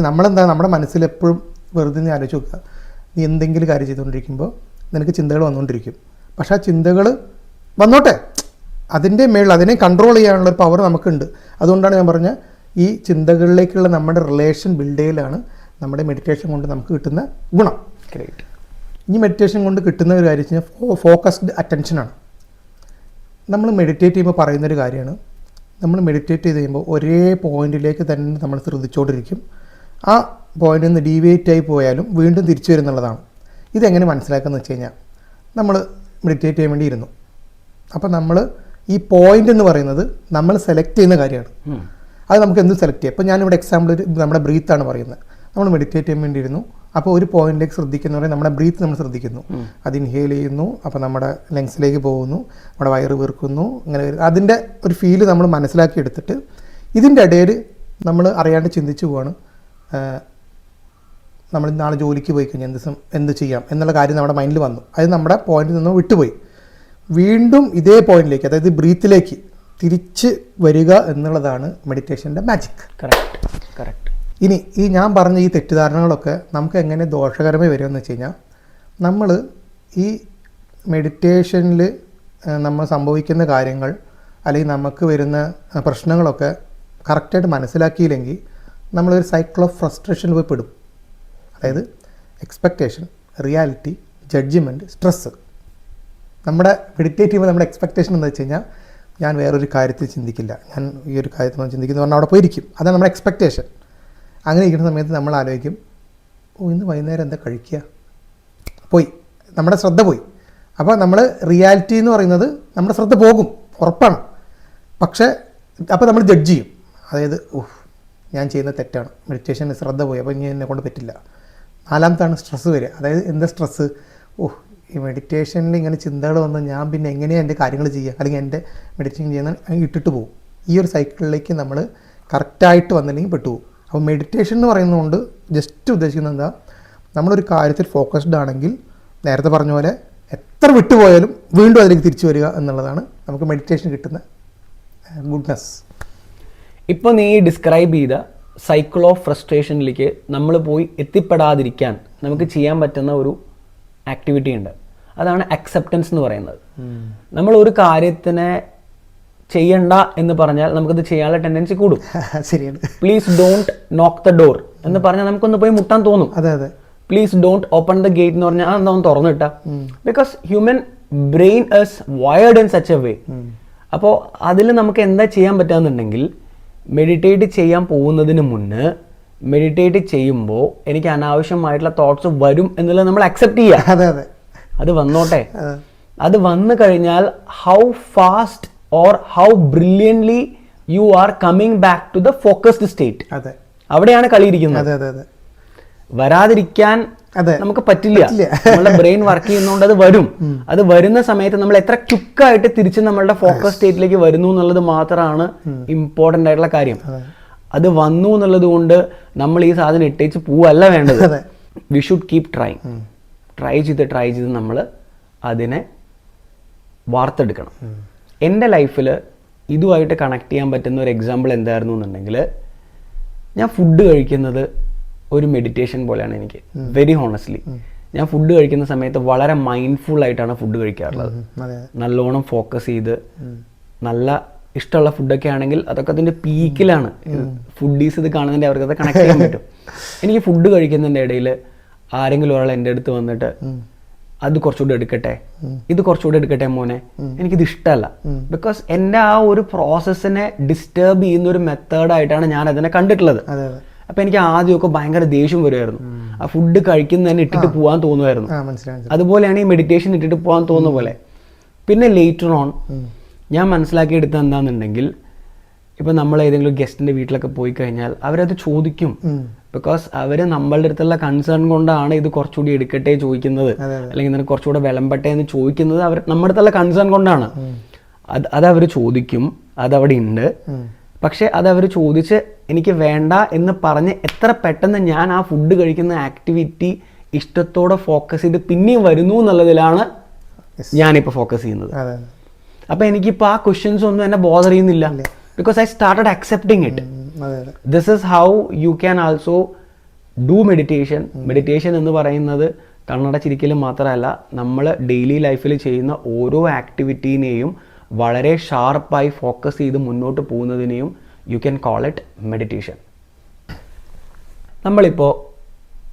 നമ്മളെന്താ നമ്മുടെ മനസ്സിൽ എപ്പോഴും വെറുതെ നീ ആലോചിച്ച് നോക്കുക. നീ എന്തെങ്കിലും കാര്യം ചെയ്തുകൊണ്ടിരിക്കുമ്പോൾ നിനക്ക് ചിന്തകൾ വന്നുകൊണ്ടിരിക്കും. പക്ഷേ ആ ചിന്തകൾ വന്നോട്ടെ. അതിന്റെ മേളിൽ അതിനെ കൺട്രോൾ ചെയ്യാനുള്ള ഒരു പവർ നമുക്കുണ്ട്. അതുകൊണ്ടാണ് ഞാൻ പറഞ്ഞ ഈ ചിന്തകളിലേക്കുള്ള നമ്മുടെ റിലേഷൻ ബിൽഡ് ചെയ്യലാണ് നമ്മുടെ മെഡിറ്റേഷൻ കൊണ്ട് നമുക്ക് കിട്ടുന്ന ഗുണം. ഗ്രേറ്റ് ഈ മെഡിറ്റേഷൻ കൊണ്ട് കിട്ടുന്ന ഒരു കാര്യം വെച്ചാൽ ഫോക്കസ്ഡ് അറ്റൻഷനാണ് നമ്മൾ മെഡിറ്റേറ്റ് ചെയ്യുമ്പോൾ പറയുന്നൊരു കാര്യമാണ്. നമ്മൾ മെഡിറ്റേറ്റ് ചെയ്ത് കഴിയുമ്പോൾ ഒരേ പോയിന്റിലേക്ക് തന്നെ നമ്മൾ ശ്രദ്ധിച്ചുകൊണ്ടിരിക്കും. ആ പോയിന്റിൽ നിന്ന് ഡീവിയേറ്റ് ആയി പോയാലും വീണ്ടും തിരിച്ചു വരുന്നുള്ളതാണ് ഇതെങ്ങനെ മനസ്സിലാക്കുക എന്ന് വെച്ച് കഴിഞ്ഞാൽ നമ്മൾ മെഡിറ്റേറ്റ് ചെയ്യാൻ വേണ്ടി ഇരുന്നു. അപ്പം നമ്മൾ ഈ പോയിന്റ് എന്ന് പറയുന്നത് നമ്മൾ സെലക്ട് ചെയ്യുന്ന കാര്യമാണ്. അത് നമുക്ക് എന്ത് സെലക്ട് ചെയ്യാം? ഇപ്പോൾ ഞാനിവിടെ എക്സാമ്പിൾ നമ്മുടെ ബ്രീത്താണ് പറയുന്നത്. നമ്മൾ മെഡിറ്റേറ്റ് ചെയ്യാൻ വേണ്ടി ഇരുന്നു. അപ്പോൾ ഒരു പോയിന്റിലേക്ക് ശ്രദ്ധിക്കുന്ന പറയുന്നത് നമ്മുടെ ബ്രീത്ത് നമ്മൾ ശ്രദ്ധിക്കുന്നു. അത് ഇൻഹേൽ ചെയ്യുന്നു. അപ്പോൾ നമ്മുടെ ലങ്സിലേക്ക് പോകുന്നു. നമ്മുടെ വയറ് വീർക്കുന്നു. അങ്ങനെ. അതിന്റെ ഒരു ഫീൽ നമ്മൾ മനസ്സിലാക്കി എടുത്തിട്ട് ഇതിന്റെ ഇടയിൽ നമ്മൾ അറിയാണ്ട് ചിന്തിച്ചു പോവാണ്. നമ്മൾ നാളെ ജോലിക്ക് പോയി കഴിഞ്ഞാൽ എന്ത് എന്ത് ചെയ്യാം എന്നുള്ള കാര്യം നമ്മുടെ മൈൻഡിൽ വന്നു. അത് നമ്മുടെ പോയിന്റിൽ നിന്ന് വിട്ടുപോയി. വീണ്ടും ഇതേ പോയിന്റിലേക്ക് അതായത് ബ്രീത്തിലേക്ക് തിരിച്ച് വരിക എന്നുള്ളതാണ് മെഡിറ്റേഷന്റെ മാജിക് കറക്റ്റ് കറക്റ്റ് ഇനി ഈ ഞാൻ പറഞ്ഞ ഈ തെറ്റിദ്ധാരണകളൊക്കെ നമുക്ക് എങ്ങനെ ദോഷകരമായി വരുമെന്ന് വെച്ച് കഴിഞ്ഞാൽ നമ്മൾ ഈ മെഡിറ്റേഷനിൽ നമ്മൾ സംഭവിക്കുന്ന കാര്യങ്ങൾ അല്ലെങ്കിൽ നമുക്ക് വരുന്ന പ്രശ്നങ്ങളൊക്കെ കറക്റ്റായിട്ട് മനസ്സിലാക്കിയില്ലെങ്കിൽ നമ്മളൊരു സൈക്കിൾ ഓഫ് ഫ്രസ്ട്രേഷനിൽ പോയി പെടും. അതായത് എക്സ്പെക്റ്റേഷൻ റിയാലിറ്റി ജഡ്ജ്മെന്റ് സ്ട്രെസ്സ് നമ്മുടെ മെഡിറ്റേറ്റ് ചെയ്യുമ്പോൾ നമ്മുടെ എക്സ്പെക്റ്റേഷൻ എന്ന് വെച്ച് കഴിഞ്ഞാൽ ഞാൻ വേറൊരു കാര്യത്തിൽ ചിന്തിക്കില്ല. ഞാൻ ഈ ഒരു കാര്യത്തിൽ ചിന്തിക്കുന്നു പറഞ്ഞാൽ അവിടെ പോയിരിക്കും. അതാണ് നമ്മുടെ എക്സ്പെക്റ്റേഷൻ അങ്ങനെ ഇരിക്കുന്ന സമയത്ത് നമ്മൾ ആലോചിക്കും ഓ ഇന്ന് വൈകുന്നേരം എന്താ കഴിക്കുക? പോയി. നമ്മുടെ ശ്രദ്ധ പോയി. അപ്പോൾ നമ്മൾ റിയാലിറ്റി എന്ന് പറയുന്നത് നമ്മുടെ ശ്രദ്ധ പോകും. ഉറപ്പാണ്. പക്ഷേ അപ്പോൾ നമ്മൾ ജഡ്ജ് ചെയ്യും. അതായത് ഓഹ് ഞാൻ ചെയ്യുന്ന തെറ്റാണ്. മെഡിറ്റേഷന് ശ്രദ്ധ പോയി. അപ്പോൾ ഇനി എന്നെ കൊണ്ട് പറ്റില്ല. നാലാമത്താണ് സ്ട്രെസ്സ് വരിക. അതായത് എന്താ സ്ട്രെസ്സ് ഓഹ് ഈ മെഡിറ്റേഷനിൽ ഇങ്ങനെ ചിന്തകൾ വന്ന് ഞാൻ പിന്നെ എങ്ങനെയാണ് എന്റെ കാര്യങ്ങൾ ചെയ്യുക? അല്ലെങ്കിൽ എന്റെ മെഡിറ്റേഷൻ ചെയ്യുന്ന ഇട്ടിട്ട് പോകും. ഈ ഒരു സൈക്കിളിലേക്ക് നമ്മൾ കറക്റ്റായിട്ട് വന്നില്ലെങ്കിൽ പെട്ടുപോകും. അപ്പോൾ മെഡിറ്റേഷൻ എന്ന് പറയുന്നതുകൊണ്ട് ജസ്റ്റ് ഉദ്ദേശിക്കുന്നത് എന്താ? നമ്മളൊരു കാര്യത്തിൽ ഫോക്കസ്ഡ് ആണെങ്കിൽ നേരത്തെ പറഞ്ഞ പോലെ എത്ര വിട്ടുപോയാലും വീണ്ടും അതിലേക്ക് തിരിച്ചു വരിക എന്നുള്ളതാണ് നമുക്ക് മെഡിറ്റേഷൻ കിട്ടുന്ന ഗുഡ്നെസ് ഇപ്പോൾ നീ ഡിസ്ക്രൈബ് ചെയ്ത സൈക്കിൾ ഓഫ് ഫ്രസ്ട്രേഷനിലേക്ക് നമ്മൾ പോയി എത്തിപ്പെടാതിരിക്കാൻ നമുക്ക് ചെയ്യാൻ പറ്റുന്ന ഒരു ആക്ടിവിറ്റി ഉണ്ട്. അതാണ് അക്സെപ്റ്റൻസ് എന്ന് പറയുന്നത്. നമ്മൾ ഒരു കാര്യത്തിനെ ചെയ്യണ്ട എന്ന് പറഞ്ഞാൽ നമുക്കത് ചെയ്യാനുള്ള ടെൻഡൻസി കൂടും. ശരിയാണ്. Please don't knock the door എന്ന് പറഞ്ഞാൽ നമുക്കൊന്ന് പോയി മുട്ടാൻ തോന്നും. അതെ അതെ. Please don't open the gate എന്ന് പറഞ്ഞാൽ അതെന്താ ഒന്ന് തുറന്നിട്ട because human brain is wired in such a way അപ്പോൾ അതിൽ നമുക്ക് എന്താ ചെയ്യാൻ പറ്റാന്നുണ്ടെങ്കിൽ മെഡിറ്റേറ്റ് ചെയ്യാൻ പോകുന്നതിന് മുന്ന് മെഡിറ്റേറ്റ് ചെയ്യുമ്പോൾ എനിക്ക് അനാവശ്യമായിട്ടുള്ള തോട്ട്സ് വരും എന്നുള്ളത് നമ്മൾ അക്സെപ്റ്റ് ചെയ്യുക അതെ അതെ. അത് വന്നോട്ടെ. അത് വന്നു കഴിഞ്ഞാൽ how fast or how brilliantly you are coming back to the focused state അതെ. അവിടെയാണ് കളിയിരിക്കുന്നത് അതെ അതെ അതെ. വരാതിരിക്കാൻ നമുക്ക് പറ്റില്ല. നമ്മുടെ ബ്രെയിൻ വർക്ക് ചെയ്യുന്നതുകൊണ്ട് അത് വരും. അത് വരുന്ന സമയത്ത് നമ്മൾ എത്ര ക്യുക്കായിട്ട് തിരിച്ച് നമ്മളുടെ ഫോക്കസ് സ്റ്റേറ്റിലേക്ക് വരുന്നു എന്നുള്ളത് മാത്രമാണ് ഇമ്പോർട്ടന്റ് ആയിട്ടുള്ള കാര്യം. അത്. വന്നു എന്നുള്ളത് കൊണ്ട് നമ്മൾ ഈ സാധനം ഇട്ടേച്ച് പോവല്ല വേണ്ടത്. We should keep try try ചെയ്ത് ട്രൈ ചെയ്ത് നമ്മൾ അതിനെ വാർത്തെടുക്കണം. എന്റെ ലൈഫിൽ ഇതുമായിട്ട് കണക്ട് ചെയ്യാൻ പറ്റുന്ന ഒരു എക്സാമ്പിൾ എന്തായിരുന്നു എന്നുണ്ടെങ്കിൽ ഞാൻ ഫുഡ് കഴിക്കുന്നത് ഒരു മെഡിറ്റേഷൻ പോലെയാണ് എനിക്ക്. വെരി ഹോണസ്റ്റ്ലി ഞാൻ ഫുഡ് കഴിക്കുന്ന സമയത്ത് വളരെ മൈൻഡ്ഫുൾ ആയിട്ടാണ് ഫുഡ് കഴിക്കാറുള്ളത്. നല്ലോണം ഫോക്കസ് ചെയ്ത് നല്ല ഇഷ്ടമുള്ള ഫുഡൊക്കെ ആണെങ്കിൽ അതൊക്കെ അതിന്റെ പീക്കിലാണ് ഫുഡീസ് ഇത് കാണുന്നതിന്റെ അവർക്ക് അത് കണക്ട് ചെയ്യാൻ പറ്റും. എനിക്ക് ഫുഡ് കഴിക്കുന്നതിന്റെ ഇടയിൽ ആരെങ്കിലും ഒരാൾ എന്റെ അടുത്ത് വന്നിട്ട് അത് കുറച്ചുകൂടെ എടുക്കട്ടെ. ഇത് കുറച്ചുകൂടെ എടുക്കട്ടെ മോനെ. എനിക്കിത് ഇഷ്ടമല്ല. ബിക്കോസ് എന്റെ ആ ഒരു പ്രോസസ്സിനെ ഡിസ്റ്റേബ് ചെയ്യുന്ന ഒരു മെത്തേഡായിട്ടാണ് ഞാൻ അതിനെ കണ്ടിട്ടുള്ളത്. അപ്പൊ എനിക്ക് ആദ്യമൊക്കെ ഭയങ്കര ദേഷ്യം വരുമായിരുന്നു ആ ഫുഡ് കഴിക്കുന്നതന്നെ ഇട്ടിട്ട് പോകാൻ തോന്നുമായിരുന്നു. അതുപോലെയാണ് ഈ മെഡിറ്റേഷൻ ഇട്ടിട്ട് പോകാൻ തോന്നുന്ന പോലെ. പിന്നെ ലേറ്റർ ഓൺ ഞാൻ മനസ്സിലാക്കിയെടുത്ത എന്താണെന്നുണ്ടെങ്കിൽ ഇപ്പം നമ്മൾ ഏതെങ്കിലും ഗസ്റ്റിന്റെ വീട്ടിലൊക്കെ പോയി കഴിഞ്ഞാൽ അവരത് ചോദിക്കും. ബിക്കോസ് അവർ നമ്മളുടെ അടുത്തുള്ള കൺസേൺ കൊണ്ടാണ് ഇത് കുറച്ചുകൂടി എടുക്കട്ടെ ചോദിക്കുന്നത്. അല്ലെങ്കിൽ നിനക്ക് കുറച്ചുകൂടെ വിളമ്പട്ടെ എന്ന് ചോദിക്കുന്നത് അവർ നമ്മുടെ അടുത്തുള്ള കൺസേൺ കൊണ്ടാണ്. അത് അതവർ ചോദിക്കും. അതവിടെ ഉണ്ട് പക്ഷെ അത് അവർ ചോദിച്ച് എനിക്ക് വേണ്ട എന്ന് പറഞ്ഞ് എത്ര പെട്ടെന്ന് ഞാൻ ആ ഫുഡ് കഴിക്കുന്ന ആക്ടിവിറ്റി ഇഷ്ടത്തോടെ ഫോക്കസ് ചെയ്ത് പിന്നെയും വരുന്നു എന്നുള്ളതിലാണ് ഞാനിപ്പോൾ ഫോക്കസ് ചെയ്യുന്നത്. അപ്പോൾ എനിക്കിപ്പോൾ ആ ക്വസ്റ്റ്യൻസ് ഒന്നും എന്നെ ബോധർ ചെയ്യുന്നില്ല. Because I started accepting it this is how you can also do meditation meditation എന്ന് പറയുന്നത് കണ്ണടച്ചിരിക്കലും മാത്രമല്ല നമ്മൾ ഡെയിലി ലൈഫിൽ ചെയ്യുന്ന ഓരോ ആക്ടിവിറ്റീനെയും വളരെ ഷാർപ്പായി ഫോക്കസ് ചെയ്ത് മുന്നോട്ട് പോകുന്നതിനെയും you can call it meditation നമ്മളിപ്പോൾ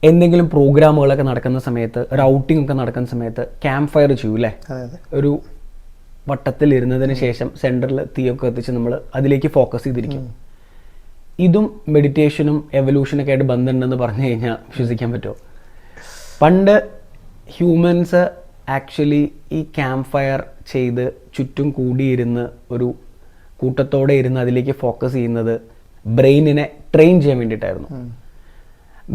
എന്തെങ്കിലും പ്രോഗ്രാമുകളൊക്കെ നടക്കുന്ന സമയത്ത് റൗട്ടിംഗ് ഒക്കെ നടക്കുന്ന സമയത്ത് ക്യാമ്പ് ഫയർ ചെയ്യൂലേ ഒരു വട്ടത്തിൽ ഇരുന്നതിന് ശേഷം സെന്ററിൽ തീയൊക്കെ എത്തിച്ച് നമ്മൾ അതിലേക്ക് ഫോക്കസ് ചെയ്തിരിക്കും. ഇതും മെഡിറ്റേഷനും എവല്യൂഷനൊക്കെ ആയിട്ട് ബന്ധമുണ്ടെന്ന് പറഞ്ഞു കഴിഞ്ഞാൽ വിശ്വസിക്കാൻ പറ്റുമോ? പണ്ട് ഹ്യൂമൻസ് ആക്ച്വലി ഈ ക്യാമ്പ് ഫയർ ചെയ്ത് ചുറ്റും കൂടിയിരുന്ന് ഒരു കൂട്ടത്തോടെ ഇരുന്ന് അതിലേക്ക് ഫോക്കസ് ചെയ്യുന്നത് ബ്രെയിനിനെ ട്രെയിൻ ചെയ്യാൻ വേണ്ടിയിട്ടായിരുന്നു.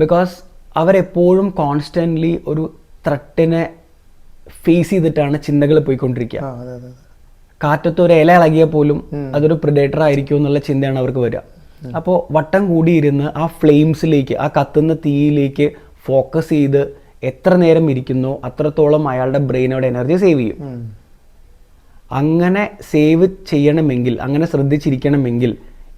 ബിക്കോസ് അവരെപ്പോഴും കോൺസ്റ്റന്റ്ലി ഒരു ത്രട്ടിനെ ഫേസ് ചെയ്തിട്ടാണ് ചിന്തകൾ പോയിക്കൊണ്ടിരിക്കുക. കാറ്റത്ത് ഒരു ഇല ഇളകിയാൽ പോലും അതൊരു പ്രിഡേറ്റർ ആയിരിക്കും എന്നുള്ള ചിന്തയാണ് അവർക്ക് വരിക. അപ്പോൾ വട്ടം കൂടിയിരുന്ന് ആ ഫ്ലെയിംസിലേക്ക് ആ കത്തുന്ന തീയിലേക്ക് ഫോക്കസ് ചെയ്ത് എത്ര നേരം ഇരിക്കുന്നോ അത്രത്തോളം അയാളുടെ ബ്രെയിനോട് എനർജി സേവ് ചെയ്യും. അങ്ങനെ സേവ് ചെയ്യണമെങ്കിൽ അങ്ങനെ ശ്രദ്ധിച്ചിരിക്കണമെങ്കിൽ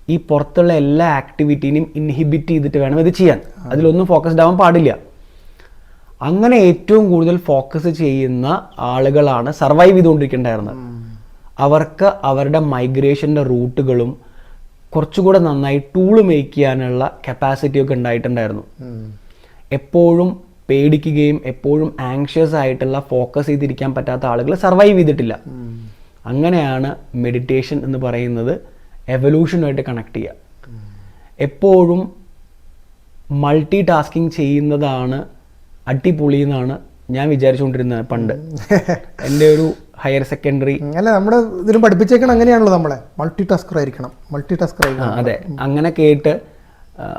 ഈ പുറത്തുള്ള എല്ലാ ആക്ടിവിറ്റീനെയും ഇൻഹിബിറ്റ് ചെയ്തിട്ട് വേണം ഇത് ചെയ്യാൻ അതിലൊന്നും ഫോക്കസ്ഡ് ആവാൻ പാടില്ല അങ്ങനെ ഏറ്റവും കൂടുതൽ ഫോക്കസ് ചെയ്യുന്ന ആളുകളാണ് സർവൈവ് ചെയ്തുകൊണ്ടിരിക്കേണ്ടായിരുന്നത് അവർക്ക് അവരുടെ മൈഗ്രേഷന്റെ റൂട്ടുകളും കുറച്ചുകൂടെ നന്നായി ടൂൾ മേക്ക് ചെയ്യാനുള്ള കപ്പാസിറ്റി ഒക്കെ ഉണ്ടായിട്ടുണ്ടായിരുന്നു. എപ്പോഴും പേടിക്കുകയും എപ്പോഴും ആങ്ഷ്യസ് ആയിട്ടുള്ള ഫോക്കസ് ചെയ്തിരിക്കാൻ പറ്റാത്ത ആളുകൾ സർവൈവ് ചെയ്തിട്ടില്ല. അങ്ങനെയാണ് മെഡിറ്റേഷൻ എന്ന് പറയുന്നത് എവല്യൂഷനുമായിട്ട് കണക്ട് ചെയ്യുക. എപ്പോഴും മൾട്ടി ടാസ്കിങ് ചെയ്യുന്നതാണ് അടിപൊളി എന്നാണ് ഞാൻ വിചാരിച്ചുകൊണ്ടിരുന്നത് പണ്ട്. എന്റെ ഒരു ഹയർ സെക്കൻഡറി അല്ല നമ്മുടെ ഇതിലും പഠിപ്പിച്ചേക്കണം അങ്ങനെയാണല്ലോ നമ്മളെ. മൾട്ടി ടാസ്കർ ആയിരിക്കണം. മൾട്ടി ടാസ്കർ ആയിരിക്കണം. അതെ. അങ്ങനെ കേട്ട്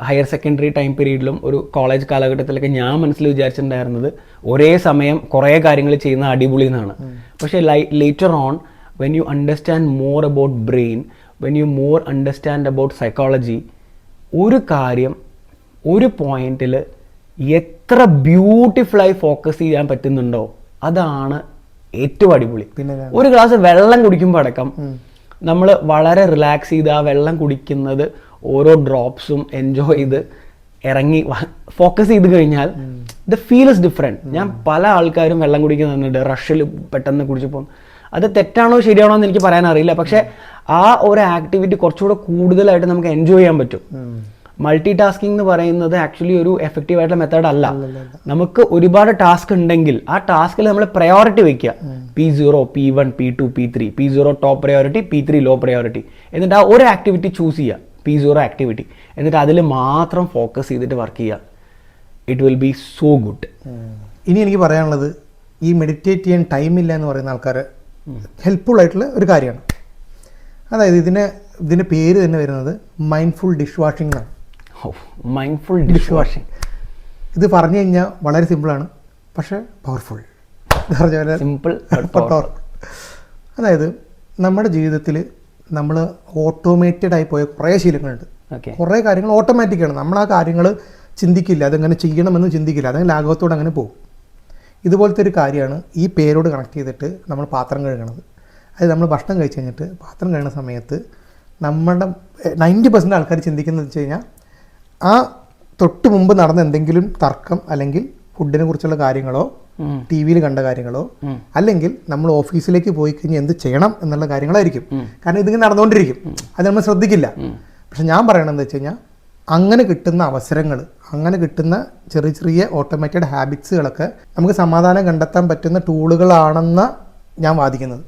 ഹയർ സെക്കൻഡറി ടൈം പീരീഡിലും ഒരു കോളേജ് കാലഘട്ടത്തിലൊക്കെ ഞാൻ മനസ്സിൽ വിചാരിച്ചിട്ടുണ്ടായിരുന്നത് ഒരേ സമയം കുറേ കാര്യങ്ങൾ ചെയ്യുന്ന അടിപൊളി എന്നാണ്. പക്ഷേ ലൈ later on when you understand more about brain when you more understand about psychology ഒരു കാര്യം ഒരു പോയിന്റിൽ എത്ര ബ്യൂട്ടിഫുള്ളായി ഫോക്കസ് ചെയ്യാൻ പറ്റുന്നുണ്ടോ? അതാണ് ഏറ്റവും അടിപൊളി. ഒരു ഗ്ലാസ് വെള്ളം കുടിക്കുമ്പോൾ അടക്കം നമ്മൾ വളരെ റിലാക്സ് ചെയ്ത് ആ വെള്ളം കുടിക്കുന്നത് ഓരോ ഡ്രോപ്സും എൻജോയ് ചെയ്ത് ഇറങ്ങി ഫോക്കസ് ചെയ്ത് കഴിഞ്ഞാൽ ദ ഫീൽ ഇസ് ഡിഫറെന്റ് ഞാൻ പല ആൾക്കാരും വെള്ളം കുടിക്കുന്നുണ്ട് റഷിൽ പെട്ടെന്ന് കുടിച്ചപ്പോൾ അത് തെറ്റാണോ ശരിയാണോ എന്ന് എനിക്ക് പറയാൻ അറിയില്ല പക്ഷേ ആ ഒരു ആക്ടിവിറ്റി കുറച്ചുകൂടെ കൂടുതലായിട്ട് നമുക്ക് എൻജോയ് ചെയ്യാൻ പറ്റും. മൾട്ടി ടാസ്കിംഗ് എന്ന് പറയുന്നത് ആക്ച്വലി ഒരു എഫക്റ്റീവ് ആയിട്ടുള്ള മെത്തേഡ് അല്ല. നമുക്ക് ഒരുപാട് ടാസ്ക് ഉണ്ടെങ്കിൽ ആ ടാസ്കിൽ നമ്മൾ പ്രയോറിറ്റി വെക്കുക P zero P one P two P three P zero top priority P three low priority എന്നിട്ട് ആ ഒരു ആക്ടിവിറ്റി ചൂസ് ചെയ്യുക. പി സീറോ ആക്ടിവിറ്റി എന്നിട്ട് അതിൽ മാത്രം ഫോക്കസ് ചെയ്തിട്ട് വർക്ക് ചെയ്യുക. It will be so good ഇനി എനിക്ക് പറയാനുള്ളത് ഈ മെഡിറ്റേറ്റ് ചെയ്യാൻ ടൈമില്ല എന്ന് പറയുന്ന ആൾക്കാർ ഹെൽപ്ഫുൾ ആയിട്ടുള്ള ഒരു കാര്യമാണ്. അതായത് ഇതിന് ഇതിന്റെ പേര് തന്നെ വരുന്നത് മൈൻഡ്ഫുൾ ഡിഷ് വാഷിംഗ് എന്നാണ് മൈൻഡ്ഫുൾ ഡിഷ് വാഷിംഗ് ഇത് പറഞ്ഞു കഴിഞ്ഞാൽ വളരെ സിമ്പിളാണ് പക്ഷേ പവർഫുൾ പറഞ്ഞ പോലെ സിമ്പിൾ അതായത് നമ്മുടെ ജീവിതത്തിൽ നമ്മൾ ഓട്ടോമേറ്റഡ് ആയി പോയ കുറേ ശീലങ്ങളുണ്ട്. കുറേ കാര്യങ്ങൾ ഓട്ടോമാറ്റിക്കാണ് നമ്മൾ ആ കാര്യങ്ങൾ ചിന്തിക്കില്ല അതെങ്ങനെ ചെയ്യണമെന്ന് ചിന്തിക്കില്ല അതെങ്കിൽ ലാഘവത്തോടെ അങ്ങനെ പോകും. ഇതുപോലത്തെ ഒരു കാര്യമാണ് ഈ പേരോട് കണക്ട് ചെയ്തിട്ട് നമ്മൾ പാത്രം കഴുകണത്. അതായത് നമ്മൾ ഭക്ഷണം കഴിച്ച് കഴിഞ്ഞിട്ട് പാത്രം കഴുകുന്ന സമയത്ത് നമ്മുടെ നയന്റി പെർസെന്റ് ആൾക്കാർ ചിന്തിക്കുന്നത് വെച്ച് കഴിഞ്ഞാൽ ആ തൊട്ട് മുമ്പ് നടന്ന എന്തെങ്കിലും തർക്കം അല്ലെങ്കിൽ ഫുഡിനെ കുറിച്ചുള്ള കാര്യങ്ങളോ ടി വിയിൽ കണ്ട കാര്യങ്ങളോ അല്ലെങ്കിൽ നമ്മൾ ഓഫീസിലേക്ക് പോയി കഴിഞ്ഞാൽ എന്ത് ചെയ്യണം എന്നുള്ള കാര്യങ്ങളായിരിക്കും. കാരണം ഇതിങ്ങനെ നടന്നുകൊണ്ടിരിക്കും അത് നമ്മൾ ശ്രദ്ധിക്കില്ല. പക്ഷെ ഞാൻ പറയണമെന്ന് വെച്ച് കഴിഞ്ഞാൽ അങ്ങനെ കിട്ടുന്ന അവസരങ്ങൾ അങ്ങനെ കിട്ടുന്ന ചെറിയ ചെറിയ ഓട്ടോമാറ്റഡ് ഹാബിറ്റ്സുകളൊക്കെ നമുക്ക് സമാധാനം കണ്ടെത്താൻ പറ്റുന്ന ടൂളുകളാണെന്ന് ഞാൻ വാദിക്കുന്നത്.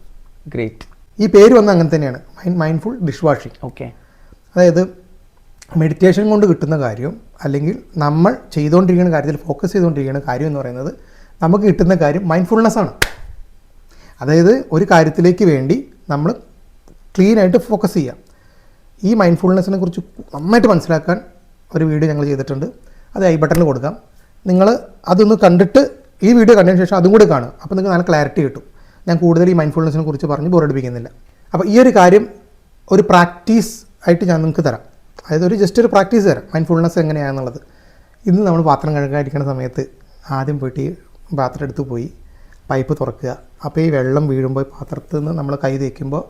ഗ്രേറ്റ് ഈ പേര് വന്ന് അങ്ങനെ തന്നെയാണ്. Mind mindful dish washing okay അതായത് മെഡിറ്റേഷൻ കൊണ്ട് കിട്ടുന്ന കാര്യം അല്ലെങ്കിൽ നമ്മൾ ചെയ്തുകൊണ്ടിരിക്കുന്ന കാര്യത്തിൽ ഫോക്കസ് ചെയ്തുകൊണ്ടിരിക്കുന്ന കാര്യം എന്ന് പറയുന്നത് നമുക്ക് കിട്ടുന്ന കാര്യം മൈൻഡ്ഫുൾനെസ് ആണ്. അതായത് ഒരു കാര്യത്തിലേക്ക് വേണ്ടി നമ്മൾ ക്ലീനായിട്ട് ഫോക്കസ് ചെയ്യാം. ഈ മൈൻഡ്ഫുൾനെസ്സിനെ കുറിച്ച് നന്നായിട്ട് മനസ്സിലാക്കാൻ ഒരു വീഡിയോ ഞങ്ങൾ ചെയ്തിട്ടുണ്ട്. അത് ഐ ബട്ടണിൽ കൊടുക്കാം. നിങ്ങൾ അതൊന്ന് കണ്ടിട്ട് ഈ വീഡിയോ കണ്ടതിന് ശേഷം അതും കൂടി കാണും അപ്പോൾ നിങ്ങൾക്ക് നല്ല ക്ലാരിറ്റി കിട്ടും. ഞാൻ കൂടുതൽ ഈ മൈൻഡ്ഫുൾനെസ്സിനെ കുറിച്ച് പറഞ്ഞ് ബോറടിപ്പിക്കുന്നില്ല അപ്പോൾ ഈ ഒരു കാര്യം ഒരു പ്രാക്ടീസ് ആയിട്ട് ഞാൻ നിങ്ങൾക്ക് തരാം. അതായത് ഒരു ജസ്റ്റ് ഒരു പ്രാക്ടീസ് തരാം. മൈൻഡ്ഫുൾനെസ് എങ്ങനെയാണെന്നുള്ളത് ഇന്ന് നമ്മൾ പാത്രം കഴുകാതിരിക്കുന്ന സമയത്ത് ആദ്യം പോയിട്ട് പാത്രം എടുത്ത് പോയി പൈപ്പ് തുറക്കുക. അപ്പോൾ ഈ വെള്ളം വീഴുമ്പോൾ പാത്രത്തിൽ നിന്ന് നമ്മൾ കൈ തേക്കുമ്പോൾ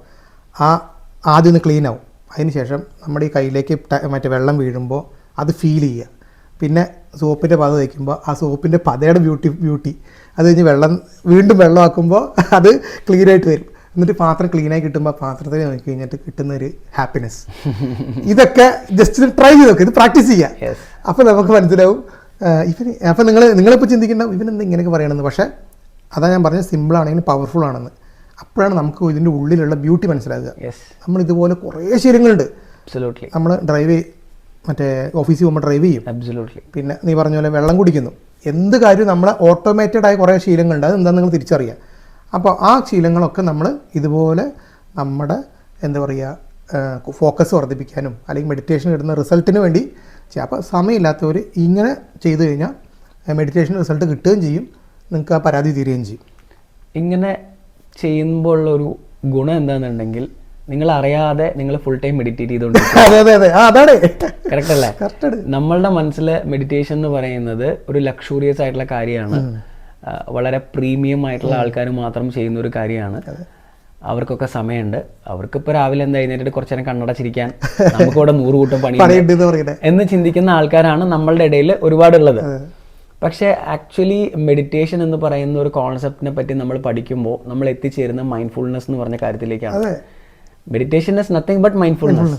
ആ ആദ്യം ഒന്ന് ക്ലീൻ ആവും. അതിനുശേഷം നമ്മുടെ ഈ കയ്യിലേക്ക് മറ്റേ വെള്ളം വീഴുമ്പോൾ അത് ഫീൽ ചെയ്യുക. പിന്നെ സോപ്പിന്റെ പത തയ്ക്കുമ്പോൾ ആ സോപ്പിന്റെ പതയുടെ ബ്യൂട്ടി ബ്യൂട്ടി അത് കഴിഞ്ഞ് വെള്ളം വീണ്ടും വെള്ളമാക്കുമ്പോൾ അത് ക്ലീൻ ആയിട്ട് വരും. എന്നിട്ട് പാത്രം ക്ലീനായി കിട്ടുമ്പോൾ പാത്രത്തിൽ നോക്കി കഴിഞ്ഞിട്ട് കിട്ടുന്ന ഒരു ഹാപ്പിനെസ് ഇതൊക്കെ ജസ്റ്റ് ട്രൈ ചെയ്ത് നോക്കുക ഇത് പ്രാക്ടീസ് ചെയ്യുക. അപ്പോൾ നമുക്ക് മനസ്സിലാവും. ഇവന് അപ്പോൾ നിങ്ങൾ നിങ്ങളിപ്പോൾ ചിന്തിക്കേണ്ട. ഇവൻ എന്താ ഇങ്ങനെയൊക്കെ പറയണമെന്ന് പക്ഷേ അതാ ഞാൻ പറഞ്ഞത് സിമ്പിൾ ആണെങ്കിലും പവർഫുൾ ആണെന്ന്. അപ്പോഴാണ് നമുക്ക് ഇതിന്റെ ഉള്ളിലുള്ള ബ്യൂട്ടി മനസ്സിലാകുക. നമ്മൾ ഇതുപോലെ കുറേ ശീലങ്ങളുണ്ട്. നമ്മൾ ഡ്രൈവ് മറ്റേ ഓഫീസിൽ പോകുമ്പോൾ ഡ്രൈവ് ചെയ്യും. പിന്നെ നീ പറഞ്ഞ പോലെ വെള്ളം കുടിക്കുന്നു. എന്ത് കാര്യവും നമ്മളെ ഓട്ടോമേറ്റഡ് ആയ കുറേ ശീലങ്ങളുണ്ട്. അത് എന്താണെന്ന് നിങ്ങൾ തിരിച്ചറിയുക അപ്പോൾ ആ ശീലങ്ങളൊക്കെ നമ്മൾ ഇതുപോലെ നമ്മുടെ എന്താ പറയുക ഫോക്കസ് വർദ്ധിപ്പിക്കാനും അല്ലെങ്കിൽ മെഡിറ്റേഷൻ കിട്ടുന്ന റിസൾട്ടിന് വേണ്ടി ചെയ്യാം. അപ്പോൾ സമയമില്ലാത്തവർ ഇങ്ങനെ ചെയ്തു കഴിഞ്ഞാൽ മെഡിറ്റേഷൻ റിസൾട്ട് കിട്ടുകയും ചെയ്യും. നിങ്ങൾക്ക് ആ പരാതി തീരുകയും ചെയ്യും. ഇങ്ങനെ ചെയ്യുമ്പോൾ ഉള്ള ഒരു ഗുണം എന്താണെന്നുണ്ടെങ്കിൽ നിങ്ങൾ അറിയാതെ നിങ്ങൾ ഫുൾ ടൈം മെഡിറ്റേറ്റ് ചെയ്തുകൊണ്ട് അല്ലേ? നമ്മളുടെ മനസ്സിലെ മെഡിറ്റേഷൻ എന്ന് പറയുന്നത് ഒരു ലക്ഷൂറിയസ് ആയിട്ടുള്ള കാര്യമാണ്. വളരെ പ്രീമിയം ആയിട്ടുള്ള ആൾക്കാർ മാത്രം ചെയ്യുന്ന ഒരു കാര്യമാണ് അവർക്കൊക്കെ സമയമുണ്ട്. അവർക്കിപ്പോൾ രാവിലെ എന്താ കഴിഞ്ഞിട്ട് കുറച്ച് നേരം കണ്ണടച്ചിരിക്കാൻ നമുക്കിവിടെ നൂറ് കൂട്ടം പണി എന്ന് ചിന്തിക്കുന്ന ആൾക്കാരാണ് നമ്മളുടെ ഇടയിൽ ഒരുപാടുള്ളത്. പക്ഷേ ആക്ച്വലി മെഡിറ്റേഷൻ എന്ന് പറയുന്ന ഒരു കോൺസെപ്റ്റിനെ പറ്റി നമ്മൾ പഠിക്കുമ്പോൾ നമ്മൾ എത്തിച്ചേരുന്ന മൈൻഡ്ഫുൾനെസ് എന്ന് പറഞ്ഞ കാര്യത്തിലേക്കാണ്. Meditation is nothing but mindfulness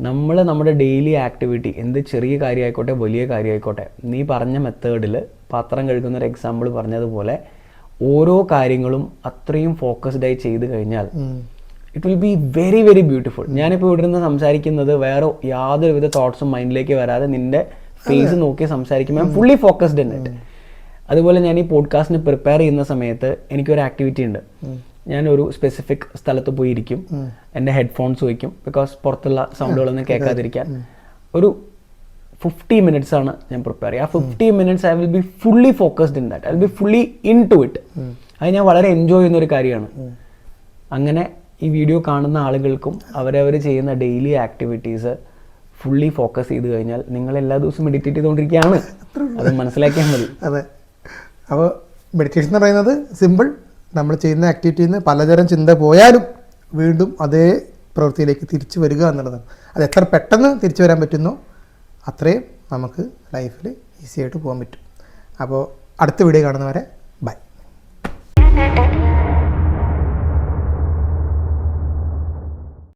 നമ്മൾ നമ്മുടെ ഡെയിലി ആക്ടിവിറ്റി എന്ത് ചെറിയ കാര്യമായിക്കോട്ടെ വലിയ കാര്യമായിക്കോട്ടെ നീ പറഞ്ഞ മെത്തേഡിൽ പാത്രം കഴുകുന്ന ഒരു എക്സാമ്പിൾ പറഞ്ഞതുപോലെ ഓരോ കാര്യങ്ങളും അത്രയും ഫോക്കസ്ഡായി ചെയ്ത് കഴിഞ്ഞാൽ it will be very very beautiful ഞാനിപ്പോൾ ഇവിടെ നിന്ന് സംസാരിക്കുന്നത് വേറെ യാതൊരുവിധ തോട്ട്സും മൈൻഡിലേക്ക് വരാതെ നിന്റെ ഫേസ് നോക്കി സംസാരിക്കുമ്പോൾ ഞാൻ ഫുള്ളി ഫോക്കസ്ഡ് എന്നിട്ട് അതുപോലെ ഞാൻ ഈ പോഡ്കാസ്റ്റിന് പ്രിപ്പയർ ചെയ്യുന്ന സമയത്ത് എനിക്കൊരു ആക്ടിവിറ്റി ഉണ്ട്. ഞാൻ ഒരു സ്പെസിഫിക് സ്ഥലത്ത് പോയിരിക്കും. എന്റെ ഹെഡ്ഫോൺസ് വയ്ക്കും. ബിക്കോസ് പുറത്തുള്ള സൗണ്ടുകളൊന്നും കേൾക്കാതിരിക്കാൻ. ഒരു ഫിഫ്റ്റി മിനിറ്റ്സ് ആണ് ഞാൻ പ്രിപ്പയർ ചെയ്യുക. ആ fifty minutes I will be fully focused in that I will be fully into it അത് ഞാൻ വളരെ എൻജോയ് ചെയ്യുന്ന ഒരു കാര്യമാണ്. അങ്ങനെ ഈ വീഡിയോ കാണുന്ന ആളുകൾക്കും അവരവർ ചെയ്യുന്ന ഡെയിലി ആക്ടിവിറ്റീസ് ഫുള്ളി ഫോക്കസ് ചെയ്ത് കഴിഞ്ഞാൽ നിങ്ങൾ എല്ലാ ദിവസവും മെഡിറ്റേറ്റ് ചെയ്തുകൊണ്ടിരിക്കുകയാണ്. അത് മനസ്സിലാക്കിയാൽ മതി. അതെ. അപ്പോൾ മെഡിറ്റേഷൻ എന്ന് പറയുന്നത് സിമ്പിൾ നമ്മൾ ചെയ്യുന്ന ആക്ടിവിറ്റിയിൽ നിന്ന് പലതരം ചിന്ത പോയാലും വീണ്ടും അതേ പ്രവൃത്തിയിലേക്ക് തിരിച്ചു വരിക എന്നുള്ളതാണ്. അത് എത്ര പെട്ടെന്ന് തിരിച്ചു വരാൻ പറ്റുന്നോ അത്രയും നമുക്ക് ലൈഫിൽ ഈസി ആയിട്ട് പോകാൻ പറ്റും. അപ്പോൾ അടുത്ത വീഡിയോ കാണുന്നവരെ ബൈ.